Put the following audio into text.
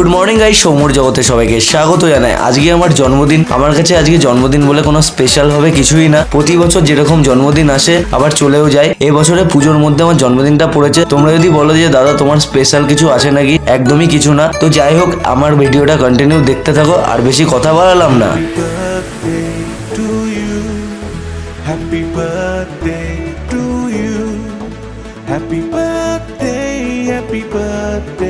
Good morning গাই সৌমর জগতে সবাইকে স্বাগত জানাই। আজকে আমার জন্মদিন। আমার কাছে আজকে জন্মদিন বলে কোনো স্পেশাল হবে কিছুই না। প্রতি বছর যেরকম জন্মদিন আসে আবার চলেও যায়। এই বছরে পুজোর মধ্যে আমার জন্মদিনটা পড়েছে। তোমরা যদি বলো যে দাদা তোমার স্পেশাল কিছু আছে নাকি? একদমই কিছু না। তো যাই হোক আমার ভিডিওটা কন্টিনিউ দেখতে থাকো। আর বেশি কথা বাড়ালাম না. Happy birthday, happy birthday,